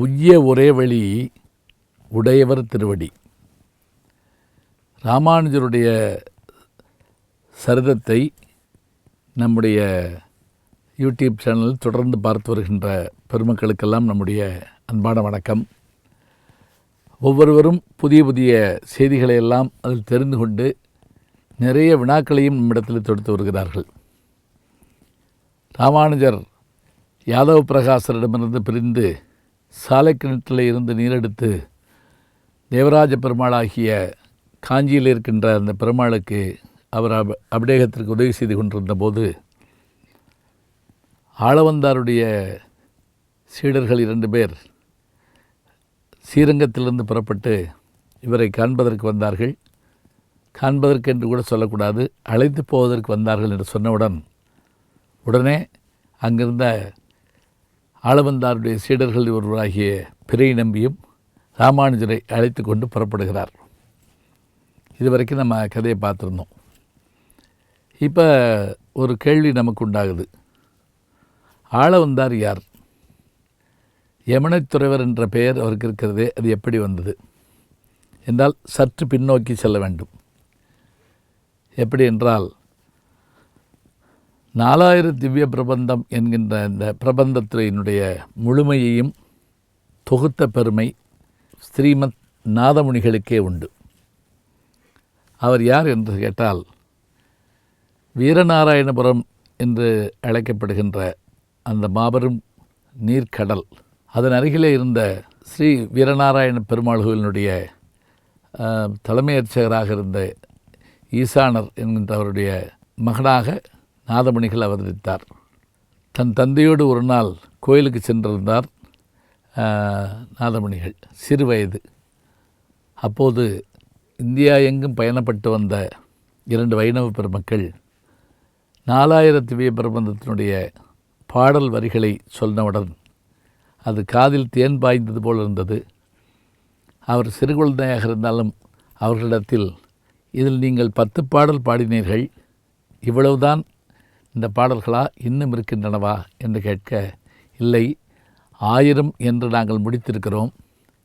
உய்ய ஒரே வழி உடையவர் திருவடி. ராமானுஜருடைய சரிதத்தை நம்முடைய யூடியூப் சேனலில் தொடர்ந்து பார்த்து வருகின்ற பெருமக்களுக்கெல்லாம் நம்முடைய அன்பான வணக்கம். ஒவ்வொருவரும் புதிய புதிய செய்திகளை எல்லாம் அதில் தெரிந்து கொண்டு நிறைய வினாக்களையும் நம்மிடத்தில் தொடுத்து வருகிறார்கள். ராமானுஜர் யாதவ் பிரகாசரிடமிருந்து பிரிந்து சாலை கிணற்றில் இருந்து நீரெடுத்து தேவராஜ பெருமாளாகிய காஞ்சியில் இருக்கின்ற அந்த பெருமாளுக்கு அவர் அப அபிடேகத்திற்கு உதவி செய்து கொண்டிருந்த போது ஆளவந்தாருடைய சீடர்கள் இரண்டு பேர் ஸ்ரீரங்கத்திலிருந்து புறப்பட்டு இவரை காண்பதற்கு வந்தார்கள். காண்பதற்கு என்று கூட சொல்லக்கூடாது அழைத்து போவதற்கு வந்தார்கள் என்று சொன்னவுடன் உடனே அங்கிருந்த ஆளவந்தாருடைய சீடர்களில் ஒருவராகிய பிறை நம்பியும் ராமானுஜரை அழைத்து கொண்டு புறப்படுகிறார். இதுவரைக்கும் நம்ம கதையை பார்த்துருந்தோம். இப்போ ஒரு கேள்வி நமக்கு உண்டாகுது ஆளவந்தார் யார்? யமுனைத்துறைவர் என்ற பெயர் அவருக்கு இருக்கிறதே அது எப்படி வந்தது? என்றால் சற்று பின்னோக்கி செல்ல வேண்டும். எப்படி என்றால் நாலாயிரம் திவ்ய பிரபந்தம் என்கின்ற இந்த பிரபந்தத்தினுடைய முழுமையையும் தொகுத்த பெருமை ஸ்ரீமத் நாதமுனிகளுக்கே உண்டு. அவர் யார் என்று கேட்டால் வீரநாராயணபுரம் என்று அழைக்கப்படுகின்ற அந்த மாபெரும் நீர்க்கடல் அதன் அருகிலே இருந்த ஸ்ரீ வீரநாராயண பெருமாள் கோவிலினுடைய தலைமையர்ச்சகராக இருந்த ஈசானர் என்கின்றவருடைய மகனாக நாதமணிகள் அவதரித்தார். தன் தந்தையோடு ஒரு நாள் கோயிலுக்கு சென்றிருந்தார் நாதமணிகள் சிறு வயது. அப்போது இந்தியா எங்கும் பயணப்பட்டு வந்த இரண்டு வைணவ பெருமக்கள் நாலாயிரத்து திவ்ய பிரபந்தத்தினுடைய பாடல் வரிகளை சொன்னவுடன் அது காதில் தேன் பாய்ந்தது போல் இருந்தது. அவர் சிறு குழந்தையாக இருந்தாலும் அவர்களிடத்தில் இதில் நீங்கள் பத்து பாடல் பாடினீர்கள் இவ்வளவுதான் இந்த பாடல்களா இன்னும் இருக்கின்றனவா என்று கேட்க இல்லை ஆயிரம் என்று நாங்கள் முடித்திருக்கிறோம்.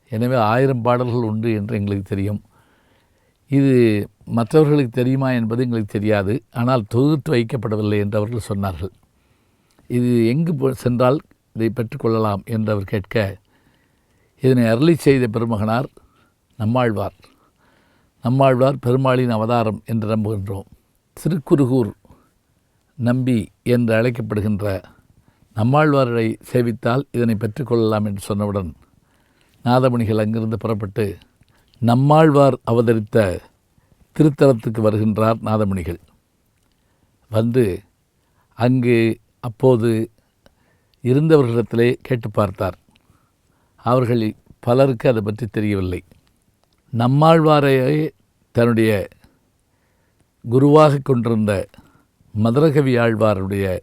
எனவே ஆயிரம் பாடல்கள் உண்டு என்று எங்களுக்கு தெரியும். இது மற்றவர்களுக்கு தெரியுமா என்பது எங்களுக்கு தெரியாது. ஆனால் தொகுத்து வைக்கப்படவில்லை என்று அவர்கள் சொன்னார்கள். இது எங்கு போ- சென்றால் இதை பெற்றுக்கொள்ளலாம் என்று அவர் கேட்க இதனை அருளி செய்த பெருமகனார் நம்மாழ்வார். நம்மாழ்வார் பெருமாளின் அவதாரம் என்று நம்புகின்றோம். திருக்குறுகூர் நம்பி என்று அழைக்கப்படுகின்ற நம்மாழ்வாரை சேவித்தால் இதனை பெற்றுக்கொள்ளலாம் என்று சொன்னவுடன் நாதமணிகள் அங்கிருந்து புறப்பட்டு நம்மாழ்வார் அவதரித்த திருத்தலத்துக்கு வருகின்றார் நாதமணிகள் வந்து அங்கு அப்போது இருந்தவர்களிடத்திலே கேட்டு பார்த்தார். அவர்கள் பலருக்கு அதை பற்றி தெரியவில்லை. நம்மாழ்வாரையே தன்னுடைய குருவாக கொண்டிருந்த மதுரகவி ஆழ்வாருடைய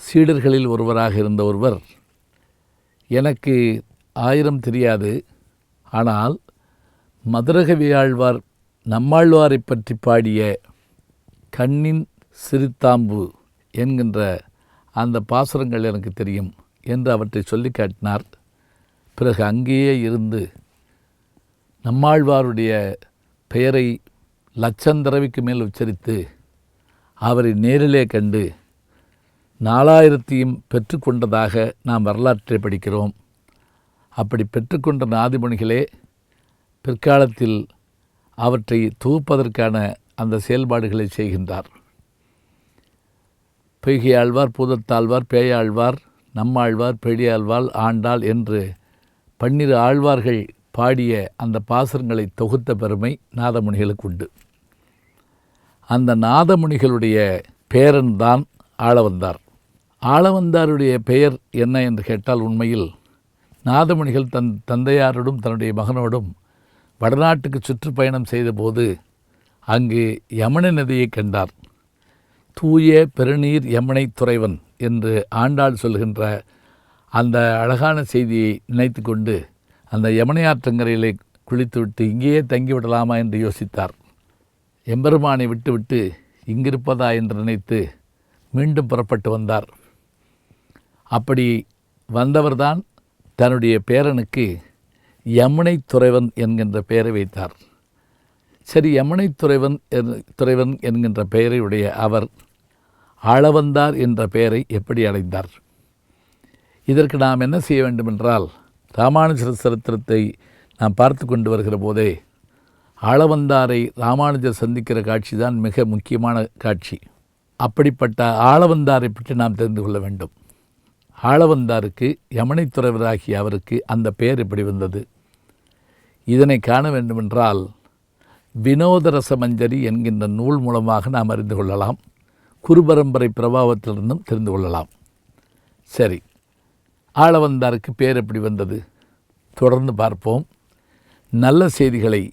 சீடர்களில் ஒருவராக இருந்த ஒருவர் எனக்கு ஆயிரம் தெரியாது ஆனால் மதுரகவி ஆழ்வார் நம்மாழ்வாரை பற்றி பாடிய கண்ணின் சிறுத்தாம்பு என்கின்ற அந்த பாசுரங்கள் எனக்கு தெரியும் என்று அவற்றை சொல்லி காட்டினார். பிறகு அங்கேயே இருந்து நம்மாழ்வாருடைய பெயரை லட்சந்தரவிக்கு மேல் உச்சரித்து அவரை நேரிலே கண்டு நாலாயிரத்தையும் பெற்றுக்கொண்டதாக நாம் வரலாற்றை படிக்கிறோம். அப்படி பெற்றுக்கொண்ட நாதிமணிகளே பிற்காலத்தில் அவற்றை தொகுப்பதற்கான அந்த செயல்பாடுகளை செய்கின்றார். பெய்கையாழ்வார் பூதத்தாழ்வார் பேயாழ்வார் நம்மாழ்வார் பெழியாழ்வார் ஆண்டாள் என்று பன்னிரு ஆழ்வார்கள் பாடிய அந்த பாசுரங்களை தொகுத்த பெருமை நாதமுனிகளுக்கு உண்டு. அந்த நாதமுனிகளுடைய பேரன் தான் ஆளவந்தார். ஆளவந்தாருடைய பெயர் என்ன என்று கேட்டால் உண்மையில் நாதமுனிகள் தன் தந்தையாரோடும் தன்னுடைய மகனோடும் வடநாட்டுக்கு சுற்றுப்பயணம் செய்தபோது அங்கு யமுனை நதியை கண்டார். தூய பெருநீர் யமுனை துறைவன் என்று ஆண்டாள் சொல்கின்ற அந்த அழகான செய்தியை நினைத்து கொண்டு அந்த யமுனை ஆற்றங்கரையிலே குளித்துவிட்டு இங்கேயே தங்கிவிடலாமா என்று யோசித்தார். எம்பெருமானை விட்டுவிட்டு இங்கிருப்பதா என்று நினைத்து மீண்டும் புறப்பட்டு வந்தார். அப்படி வந்தவர்தான் தன்னுடைய பேரனுக்கு யமுனை துறைவன் என்கின்ற பெயரை வைத்தார். சரி யமுனை துறைவன் என்- துறைவன் என்கின்ற பெயரை உடைய அவர் ஆளவந்தார் என்ற பெயரை எப்படி அடைந்தார்? இதற்கு நாம் என்ன செய்ய வேண்டுமென்றால் ராமானுஜர சரித்திரத்தை நாம் பார்த்து கொண்டு வருகிற போதே ஆளவந்தாரை ராமானுஜர் சந்திக்கிற காட்சி தான் மிக முக்கியமான காட்சி. அப்படிப்பட்ட ஆளவந்தாரை பற்றி நாம் தெரிந்து கொள்ள வேண்டும். ஆளவந்தாருக்கு யமனை துறவராகிய அவருக்கு அந்த பெயர் எப்படி வந்தது? இதனை காண வேண்டுமென்றால் வினோதரசமஞ்சரி என்கின்ற நூல் மூலமாக நாம் அறிந்து கொள்ளலாம். குருபரம்பரை பிரபாவத்திலிருந்தும் தெரிந்து கொள்ளலாம். சரி ஆளவந்தாருக்கு பேர் எப்படி வந்தது? தொடர்ந்து பார்ப்போம். நல்ல செய்திகளை